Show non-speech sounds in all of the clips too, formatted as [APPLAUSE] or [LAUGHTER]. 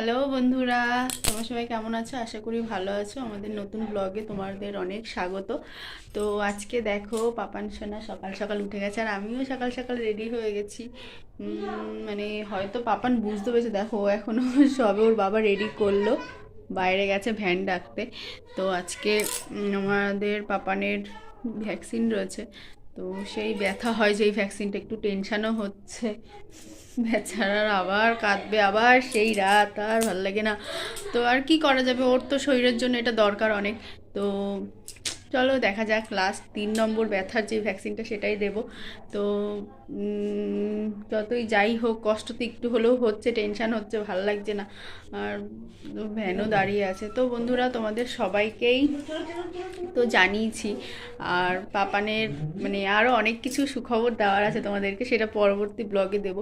Hello বন্ধুরা। তোমার সবাই কেমন আছো? আশা করি ভালো আছো। আমাদের নতুন ব্লগে তোমাদের অনেক স্বাগত। তো আজকে দেখো, পাপান সোনা সকাল সকাল উঠে গেছে, আর আমিও সকাল সকাল রেডি হয়ে গেছি। মানে হয়তো পাপান বুঝতে পেরেছে, দেখো এখনও [LAUGHS] সবে ওর বাবা রেডি করল। বাইরে গেছে ভ্যান ডাকতে। তো আজকে আমাদের পাপানের ভ্যাকসিন রয়েছে। তো সেই ব্যথা হয়, যেই ভ্যাকসিনটা একটু টেনশানও হচ্ছে। বেচারার আবার কাঁদবে, আবার সেই রাত, আর ভালো লাগে না। তো আর কি করা যাবে? ওর তো শরীরের জন্য এটা দরকার অনেক। তো চলো দেখা যাক লাস্ট তিন নম্বর ব্যথার যে ভ্যাকসিনটা সেটাই দেব। তো যতই যাই হোক, কষ্ট তো একটু হলেও হচ্ছে টেনশান হচ্ছে, ভালো লাগছে না। আর ভ্যানও দাঁড়িয়ে আছে। তো বন্ধুরা, তোমাদের সবাইকেই তো জানিয়েছি। আর পাপানের মানে আরও অনেক কিছু সুখবর দেওয়ার আছে তোমাদেরকে, সেটা পরবর্তী ব্লগে দেব।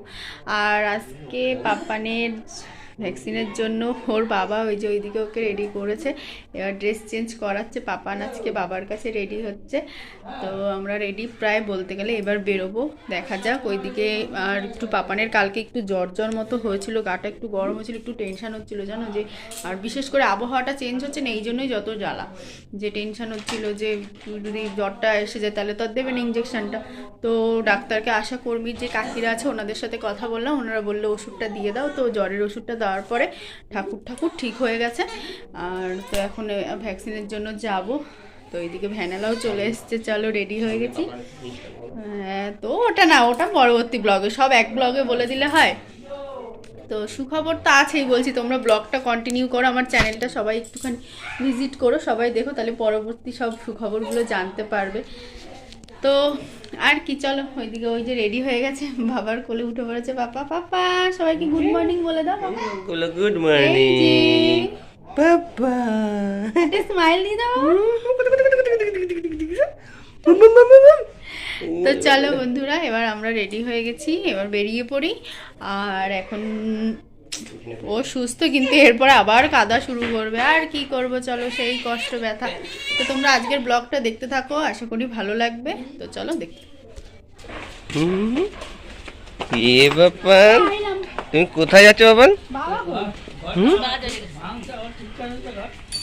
আর আজকে পাপানের ভ্যাকসিনের জন্য ওর বাবা ওই যে ওইদিকে ওকে রেডি করেছে। এবার ড্রেস চেঞ্জ করাচ্ছে। পাপান আজকে বাবার কাছে রেডি হচ্ছে। তো আমরা রেডি প্রায় বলতে গেলে এবার বেরোবো, দেখা যাক, ওইদিকে আর একটু পাপানের কালকে একটু জ্বর জ্বর মতো হয়েছিল, গাটা একটু গরম হয়েছিল, একটু টেনশান হচ্ছিল, জানো যে, আর বিশেষ করে আবহাওয়াটা চেঞ্জ হচ্ছে না এই জন্যই যত জ্বালা। যে টেনশান হচ্ছিল যে, যদি জ্বরটা এসে যায়, তাহলে তো আর দেবেন ইঞ্জেকশনটা তো ডাক্তারকে আশা কর্মীর যে কাকিরা আছে, ওনাদের সাথে কথা বললাম, ওনারা বলল, ওষুধটা দিয়ে দাও। তো জ্বরের ওষুধটা দেওয়ার পরে ঠাকুর ঠাকুর ঠিক হয়ে গেছে। আর তো এখন ভ্যাকসিনের জন্য যাব। তো এইদিকে ভ্যানেলাও চলে এসছে চলো রেডি হয়ে গেছি। হ্যাঁ তো ওটা না ওটা পরবর্তী ব্লগে সব এক ব্লগে বলে দিলে হয়। তো সুখবর তো আছেই বলছি তোমরা ব্লগটা কন্টিনিউ করো আমার চ্যানেলটা সবাই একটুখানি ভিজিট করো সবাই দেখো তাহলে পরবর্তী সব সুখবরগুলো জানতে পারবে। তো আর কি চলো ওইদিকে ওই যে রেডি হয়ে গেছে বাবার কোলে উঠে পড়েছে পাপা পাপা সবাইকে গুড মর্নিং বলে দাও গুড মর্নিং বাবা একটা স্মাইল দিয়ে দাও তো চলো বন্ধুরা এবার আমরা রেডি হয়ে গেছি এবার বেরিয়ে পড়ি। আর এখন ও সুস্থ কিন্তু এরপরে আবার কাদা শুরু করবে। আর কি করব চলো সেই কষ্ট ব্যথা। তো তোমরা আজকের ব্লগটা দেখতে থাকো আশা করি ভালো লাগবে। তো চলো দেখতে। হুম। এ বাপান তুমি কোথায় যাচ্ছ বাবান হুম?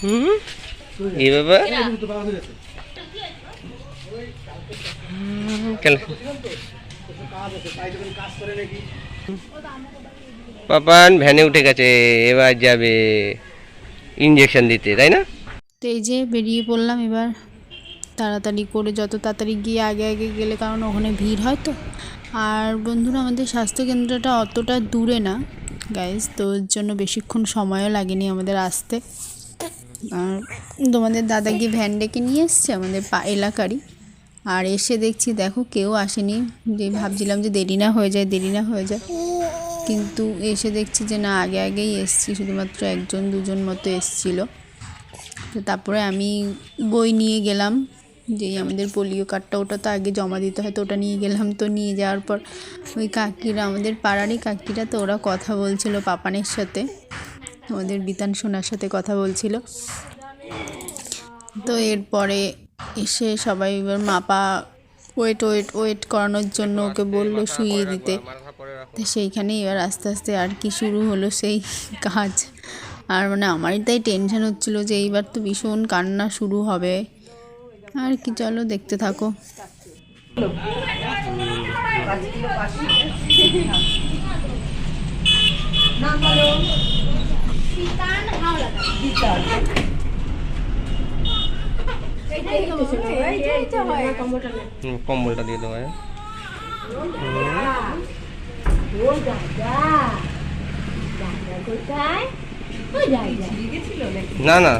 হুম এ বাবা পাপান ভ্যানে উঠে গেছে এবার যাবে ইঞ্জেকশন দিতে তাই না? তো এই যে বেরিয়ে পড়লাম এবার তাড়াতাড়ি করে যত তাড়াতাড়ি গিয়ে আগে আগে গেলে কারণ ওখানে ভিড় হয় তো। আর বন্ধুরা আমাদের স্বাস্থ্যকেন্দ্রটা অতটা দূরে না। গাইজ তো ওর জন্য বেশিক্ষণ সময়ও লাগেনি আমাদের আসতে। আর তোমাদের দাদা গিয়ে ভ্যান ডেকে নিয়ে এসছে আমাদের পা এলাকারই। আর এসে দেখছি, দেখো কেউ আসেনি। যে ভাবছিলাম যে দেরি না হয়ে যায়, দেরি না হয়ে যায়। কিন্তু এসে দেখছি যে না, আগে আগেই এসছি, শুধুমাত্র একজন, দুজন মতো এসছিলো। তো তারপরে আমি বই নিয়ে গেলাম। যেই আমাদের পোলিও কার্ডটা ওটা তো আগে জমা দিতে হয়, তো ওটা নিয়ে গেলাম। তো নিয়ে যাওয়ার পর ওই কাকিরা, আমাদের পাড়ারই কাকিরা তো ওরা কথা বলছিল পাপানের সাথে। আমাদের বিতান সোনার সাথে কথা বলছিল। তো এরপরে এসে সবাই এবার মাপা ওয়েট ওয়েট ওয়েট করানোর জন্য ওকে বলল শুইয়ে দিতে। তো সেইখানেই এবার আস্তে আস্তে আর কি শুরু হলো সেই কাজ। আর মানে আমারই তাই টেনশন হচ্ছিল যে এইবার তো ভীষণ কান্না শুরু হবে। আর কি চলো দেখতে থাকো। কম্বলটা দিয়ে দেবো হ্যাঁ। না না।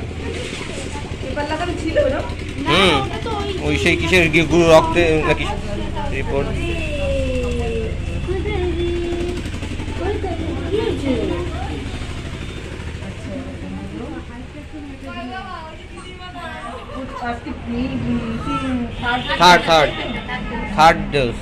হুম ওই সেই কিসের গিয়ে গুরু রক্তে নাকি report? Third third third dose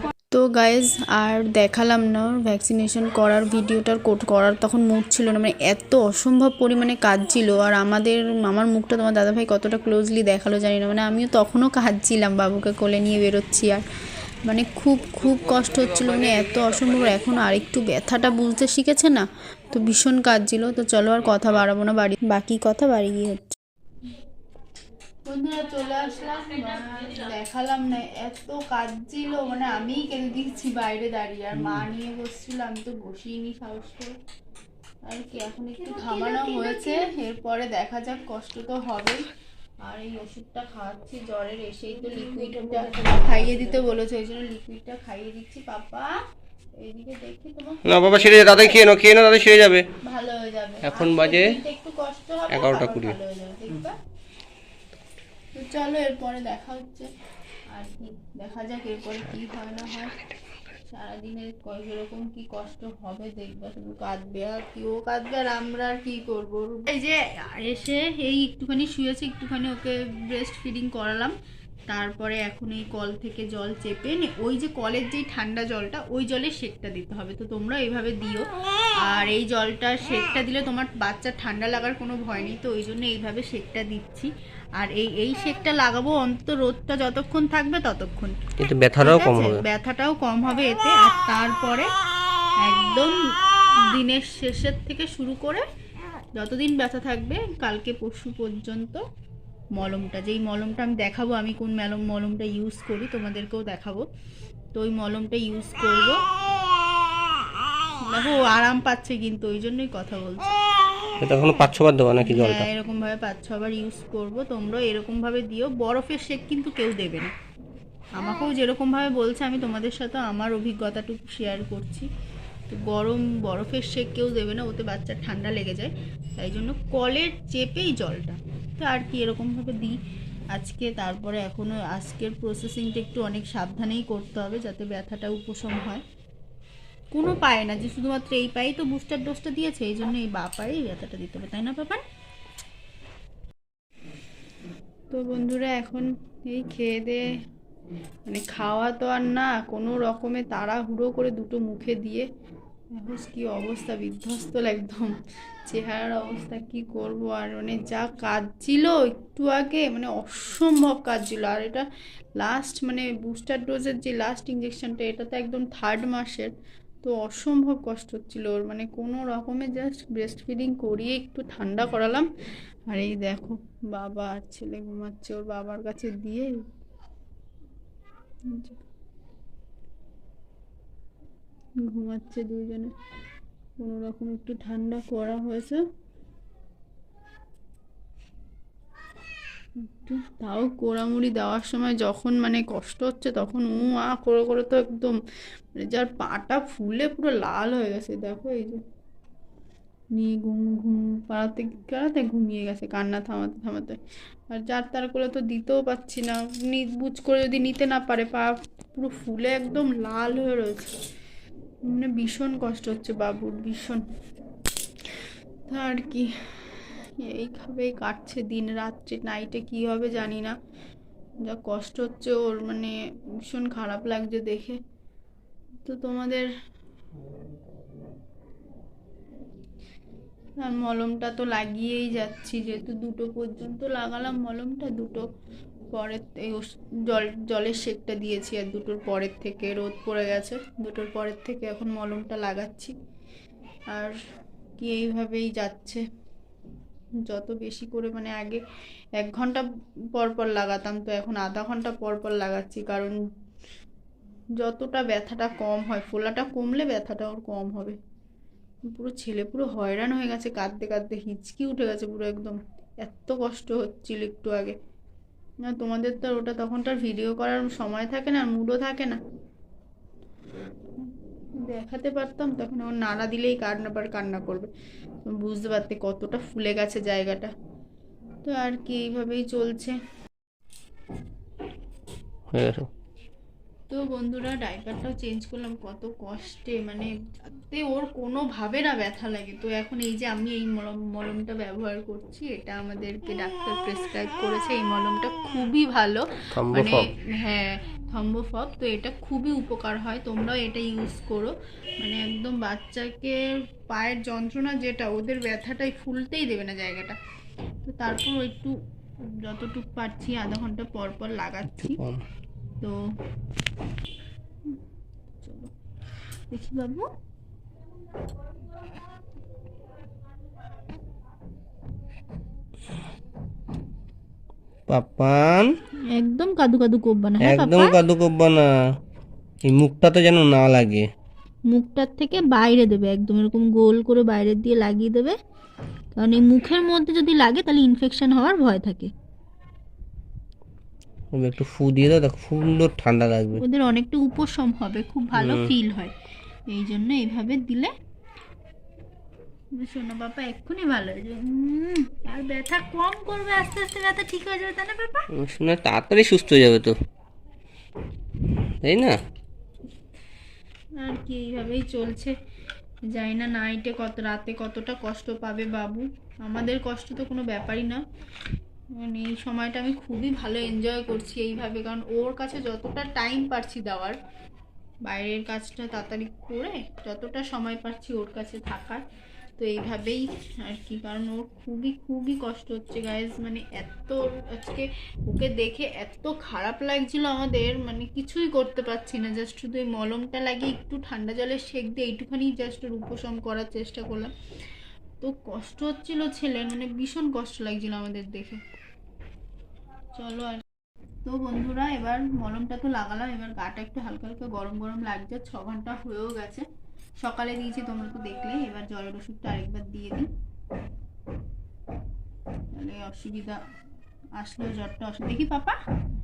তো গাইজ আর দেখালাম না ভ্যাকসিনেশন করার ভিডিওটার কোট করার তখন মুড ছিল না মানে এত অসম্ভব পরিমাণে কাজ ছিল আর আমাদের, আমার মুখটা তোমার দাদাভাই কতটা ক্লোজলি দেখাল জানি না মানে আমিও তখনও কাঁদছিলাম বাবুকে কোলে নিয়ে বেরোচ্ছি। আর মানে খুব খুব কষ্ট হচ্ছিল মানে এত অসম্ভব। এখন আর একটু ব্যথাটা বুঝতে শিখেছে না, তো ভীষণ কাঁদছিল। তো চলো আর কথা বাড়াবো না, বাড়ি বাকি কথা বাড়ি গিয়ে হচ্ছে। বন্ধুরা চলে আসলাম দেখালাম না এত কাঁদছিল মানে আমিই কেঁদে দিচ্ছি বাইরে দাঁড়িয়ে আর মা নিয়ে বসছিল আমি তো বসিনি সাহস করে। আর কি এখন একটু থামানো হয়েছে এরপরে দেখা যাক কষ্ট তো হবেই। আর এই ওষুধটা খাওয়াচ্ছি জ্বরের এসেই তো লিকুইডটা খাইয়ে দিতে বলেছে ওই জন্য লিকুইডটা খাইয়ে দিচ্ছি পাপা। এইদিকে দেখি তোমার না বাবা সেরে যাবে খেয়ে নাও খেয়ে নাও সেরে যাবে। ভালো হয়ে যাবে। এখন বাজে একটু কষ্ট হবে এগারোটা কুড়ি। ভালো হয়ে যাবে দেখবা তো চলো, এরপরে দেখা হচ্ছে। আর কি, দেখা যাক এরপরে কি হয় না হয়। সারাদিনে কীরকম কি কষ্ট হবে দেখবে, শুধু কাঁদবে আর কি। ও কাঁদবে আর আমরা আর কি করব? এই যে এসে এই একটুখানি শুয়েছে, একটুখানি ওকে ব্রেস্ট ফিডিং করালাম। তারপরে এখন এই কল থেকে জল চেপে নে ওই যে কলের যেই ঠান্ডা জলটা ওই জলে সেকটা দিতে হবে। তো তোমরা এইভাবে দিও। আর এই জলটা সেকটা দিলে তোমার বাচ্চা ঠান্ডা লাগার কোনো ভয় নেই তো ওই জন্য এইভাবে সেকটা দিচ্ছি। আর এই এই সেকটা লাগাবো অন্তত রোদটা যতক্ষণ থাকবে ততক্ষণ। কিন্তু ব্যথাটাও কম? হবে। ব্যথাটাও কম হবে এতে। আর তারপরে একদম দিনের শেষের থেকে শুরু করে যতদিন ব্যথা থাকবে কালকে পরশু পর্যন্ত মলমটা যেই মলমটা আমি দেখাবো আমি কোন মলম মলমটা ইউজ করি তোমাদেরকেও দেখাবো। তো ওই মলমটা ইউজ করব। দেখো আরাম পাচ্ছে কিন্তু ওই জন্যই কথা বলছি। এটা এখনও পাঁচ ছবার দেওয়া নাকি জলটা? হ্যাঁ এরকম ভাবে পাঁচ ছবার ইউজ করব। তোমরা এরকম ভাবে দিও। বরফের শেক কিন্তু কেউ দেবে না। আমাকেও যেরকম ভাবে বলছে আমি তোমাদের সাথে আমার অভিজ্ঞতাটুকু শেয়ার করছি। তো গরম বরফের শেক কেউ দেবে না ওতে বাচ্চার ঠান্ডা লেগে যায়। তাই জন্য কলের চেপেই জলটা। তো আর কি এরকমভাবে দিই। আজকে তারপরে এখনও আজকের প্রসেসিংটা একটু অনেক সাবধানেই করতে হবে যাতে ব্যথাটা উপশম হয়। কোনো পায় না যে শুধুমাত্র এই পায়েই তো বুস্টার ডোজটা দিয়েছে, এই জন্য এই বা পায়েই ব্যথাটা দিতে হবে, তাই না পাপান তো বন্ধুরা এখন এই খেয়ে দে মানে খাওয়া তো আর না, কোনো রকমে তাড়াহুড়ো করে দুটো মুখে দিয়ে কি অবস্থা, বিধ্বস্ত একদম। চেহারার অবস্থা কি করব? আর মানে যা কাজ ছিল একটু আগে মানে অসম্ভব কাজ ছিল। আর এটা লাস্ট মানে বুস্টার ডোজের যে লাস্ট ইঞ্জেকশনটা এটা তো একদম থার্ড মাসের। তো অসম্ভব কষ্ট হচ্ছিল ওর। মানে কোনো রকমে জাস্ট ব্রেস্ট ফিডিং করিয়ে একটু ঠান্ডা করালাম। আর এই দেখো, বাবা আর ছেলে ঘুমাচ্ছে ওর বাবার কাছে দিয়ে। ঘুমাচ্ছে দুজনে কোনো রকম একটু ঠান্ডা করা হয়েছে। তাও কোড়ামুড়ি দেওয়ার সময় যখন মানে কষ্ট হচ্ছে তখন উ আ করে করে তো একদম মানে যার পাটা ফুলে পুরো লাল হয়ে গেছে, দেখো এই যে। নিয়ে ঘুম ঘুম পাড়াতে পাড়াতে ঘুমিয়ে গেছে, কান্না থামাতে থামাতে। আর যার তার করে তো দিতেও পাচ্ছি না বুঝ করে যদি নিতে না পারে, পা পুরো ফুলে একদম লাল হয়ে রয়েছে। মানে ভীষণ কষ্ট হচ্ছে বাবুর, ভীষণ। আর কি এইভাবেই কাটছে দিন রাত্রে নাইটে কি হবে জানি না। যা কষ্ট হচ্ছে ওর মানে ভীষণ খারাপ লাগছে দেখে। তো তোমাদের আর মলমটা তো লাগিয়েই যাচ্ছি, যেহেতু দুটো পর্যন্ত লাগালাম মলমটা, দুটো। পরের এই জল, জলের শেকটা দিয়েছি আর দুটোর পরের থেকে রোদ পড়ে গেছে। দুটোর পরের থেকে এখন মলমটা লাগাচ্ছি। আর কি এইভাবেই যাচ্ছে। যত বেশি করে মানে আগে এক ঘণ্টা পর পর লাগাতাম, তো এখন আধা ঘণ্টা পর পর লাগাচ্ছি। কারণ যতটা ব্যথাটা কম হয়, ফোলাটা কমলে ব্যথাটা ওর কম হবে। পুরো ছেলে পুরো হয়রান হয়ে গেছে, কাঁদতে কাঁদতে হিচকি উঠে গেছে পুরো একদম। এত কষ্ট হচ্ছিল একটু আগে। না, তোমাদের তো ওটা তখন তো আর ভিডিও করার সময় থাকে না মুডও থাকে না। দেখাতে পারতাম, তখন ওর নাড়া দিলেই কান্না পার কান্না করবে। বুঝতে পারতে কতটা ফুলে গেছে জায়গাটা। তো আর কি, এইভাবেই চলছে। হয়ে গেছে। তো বন্ধুরা ডাইপারটাও চেঞ্জ করলাম কত কষ্টে মানে যাতে ওর কোনোভাবে না ব্যথা লাগে। তো এখন এই যে আমি এই মলম মলমটা ব্যবহার করছি এটা আমাদেরকে ডাক্তার প্রেসক্রাইব করেছে এই মলমটা খুবই ভালো। মানে হ্যাঁ থম্বফক তো এটা খুবই উপকার হয় তোমরাও এটা ইউজ করো। মানে একদম বাচ্চাকে পায়ের যন্ত্রণা যেটা ওদের ব্যথাটাই ফুলতেই দেবে না জায়গাটা। তো তারপর একটু যতটুকু পারছি আধা ঘণ্টা পর পর লাগাচ্ছি। তো দেখি বাবু। পাপান একদম কাদু কাদু কোব্বা না হ্যাঁ একদম কাদু করবা না এই মুখটাতে যেন না লাগে। মুখটার থেকে বাইরে দেবে একদম এরকম গোল করে বাইরে দিয়ে লাগিয়ে দেবে। কারণ এই মুখের মধ্যে যদি লাগে তাহলে ইনফেকশন হওয়ার ভয় থাকে। একটু ফু দিয়ে দাও দেখো সুন্দর ঠান্ডা লাগবে। ওদের অনেকটা উপশম হবে খুব ভালো ফিল হয়। এই জন্য এইভাবে দিলে শোনো বাবা এক্ষুনি ভালো হয়ে যাবে। আর ব্যথা কম করবে আস্তে আস্তে ব্যথা ঠিক হয়ে যাবে তাই না বাবা? শুনে তাড়াতাড়ি সুস্থ হয়ে যাবে তো। তাই না? আর কি এইভাবেই চলছে। জানি না নাইটে কত রাতে কতটা কষ্ট পাবে বাবু। আমাদের কষ্ট তো কোনো ব্যাপারই না। মানে এই সময়টা আমি খুবই ভালো এনজয় করছি এইভাবে, কারণ ওর কাছে যতটা টাইম পারছি দেওয়ার, বাইরের কাজটা তাড়াতাড়ি করে যতটা সময় পাচ্ছি ওর কাছে থাকার, তো এইভাবেই আর কি, কারণ ওর খুবই খুবই কষ্ট হচ্ছে গাইজ মানে এত, আজকে ওকে দেখে এত খারাপ লাগছিল আমাদের মানে কিছুই করতে পারছি না জাস্ট শুধু এই মলমটা লাগিয়ে একটু ঠান্ডা জলে সেক দিয়ে এইটুখানি জাস্ট ওর উপশম করার চেষ্টা করলাম। তো কষ্ট হচ্ছিল ছেলের মানে ভীষণ কষ্ট লাগছিল আমাদের দেখে। চলো আর তো বন্ধুরা এবার মলমটা তো লাগালাম এবার গাটা একটু হালকা হালকা গরম গরম লাগছে ছ ঘণ্টা হয়েও গেছে। সকালে দিয়েছি তোমরা তো দেখলে এবার জ্বরের ওষুধটা আরেকবার দিয়ে দিই। তাহলে অসুবিধা আসলো জ্বরটা অসুবিধা দেখি পাপা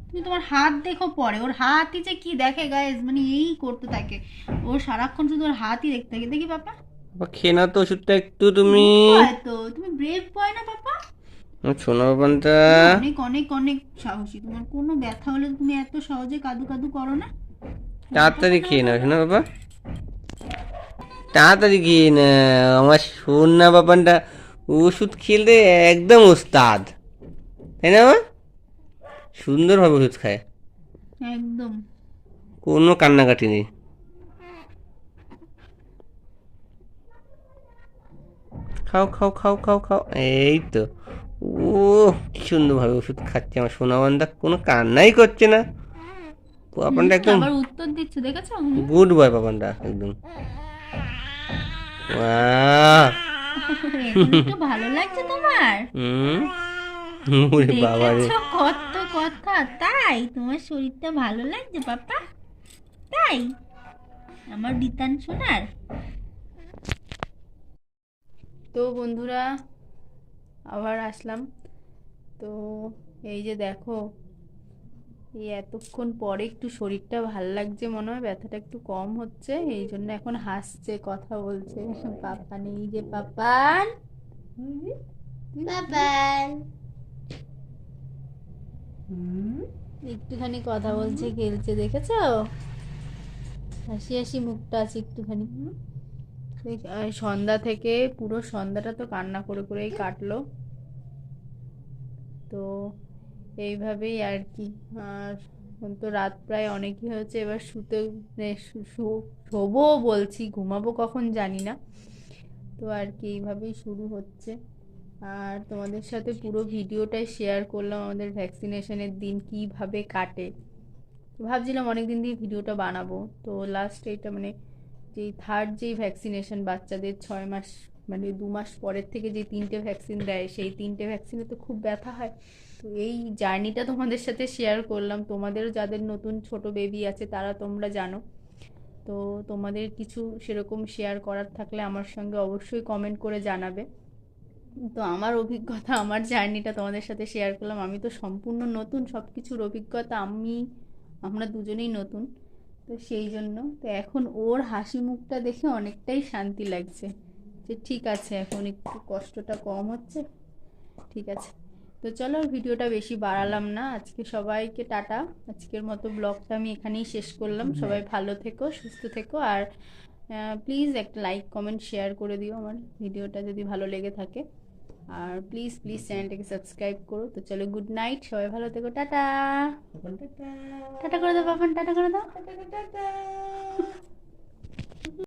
তুমি তোমার হাত দেখো পরে ওর হাতই যে কি দেখে গায়েস মানে এই করতে থাকে। ওর সারাক্ষণ শুধু ওর হাতই দেখতে থাকে। দেখি পাপা। বাবা খেয়ে না তো ওষুধটা একটু তুমি তো তুমি ব্রেভ বয় না পাপা? আমার সোনা বাবানটা। অনেক অনেক অনেক সাহসী। তোমার কোনো ব্যথা হলে তুমি এত সহজে কাদু কাদু করো না। তাড়াতাড়ি খেয়ে নাও শোনা বাবা। তাড়াতাড়ি খেয়ে না আমার সোনা বাবানটা ওষুধ খেলে একদম ওস্তাদ। তাই না বাবা? সুন্দরভাবে ওষুধ খায়। একদম। কোনো কান্নাকাটি নেই। খাও খাও খাও খাও খাও। এই তো। ও কি সুন্দরভাবে ওষুধ খাচ্ছে আমার সোনা বান্দা কোনো কান্নাই করছে না। পাপানটা একদম আবার উত্তর দিচ্ছ দেখেছ? গুড বয় পাপানটা একদম। [LAUGHS] ভালো লাগছে তোমার? ওরে বাবা রে। কত কথা? তাই তোমার শরীরটা ভালো লাগছে পাপা? তাই? আমার বিতান শোনার তো বন্ধুরা আবার আসলাম। তো এই যে দেখো এই এতক্ষণ পরে একটু শরীরটা ভালো লাগছে মনে হয় ব্যথাটা একটু কম হচ্ছে এই জন্য এখন হাসছে কথা বলছে। [LAUGHS] পাপা নেই যে পাপান। পাপান। একটুখানি কথা বলছে খেলছে দেখেছ? হাসি হাসি মুখটা আছে একটুখানি। সন্ধ্যা থেকে পুরো সন্ধ্যাটা তো কান্না করে করেই কাটলো। তো এইভাবেই আর কি, আর তো রাত প্রায় অনেকই হয়েছে, এবার শুতে মানে শোবো বলছি, ঘুমাবো কখন জানি না। তো আর কি, এইভাবেই শুরু হচ্ছে। আর তোমাদের সাথে পুরো ভিডিওটাই শেয়ার করলাম, আমাদের ভ্যাকসিনেশনের দিন কীভাবে কাটে। ভাবছিলাম অনেক দিন দিয়ে ভিডিওটা বানাবো, তো লাস্ট এইটা মানে যেই থার্ড যেই ভ্যাকসিনেশন বাচ্চাদের ছয় মাস মানে দু মাস পরের থেকে যে তিনটে ভ্যাকসিন দেয়, সেই তিনটে ভ্যাকসিনে তো খুব ব্যথা হয়। তো এই জার্নিটা তোমাদের সাথে শেয়ার করলাম। তোমাদেরও যাদের নতুন ছোট বেবি আছে, তারা তোমরা জানো। তো তোমাদের কিছু সেরকম শেয়ার করার থাকলে আমার সঙ্গে অবশ্যই কমেন্ট করে জানাবে। তো আমার অভিজ্ঞতা, আমার জার্নিটা তোমাদের সাথে শেয়ার করলাম। আমি তো সম্পূর্ণ নতুন সব কিছুর অভিজ্ঞতা আমি, আমরা দুজনেই নতুন। তো সেই জন্য তো এখন ওর হাসি মুখটা দেখে অনেকটাই শান্তি লাগছে যে ঠিক আছে এখন একটু কষ্টটা কম হচ্ছে। ঠিক আছে। তো চলো ভিডিওটা বেশি বাড়ালাম না। আজকে সবাইকে টাটা। আজকের মতো ব্লগটা আমি এখানেই শেষ করলাম। সবাই ভালো থেকো সুস্থ থেকো। আর প্লিজ একটা লাইক কমেন্ট শেয়ার করে দিও আমার ভিডিওটা যদি ভালো লেগে থাকে। আর প্লিজ প্লিজ চ্যানেলটাকে সাবস্ক্রাইব করো। তো চলো গুড নাইট সবাই ভালো থেকো টাটা। টাটা। করে দাও বাবান টাটা করে দাও। [LAUGHS]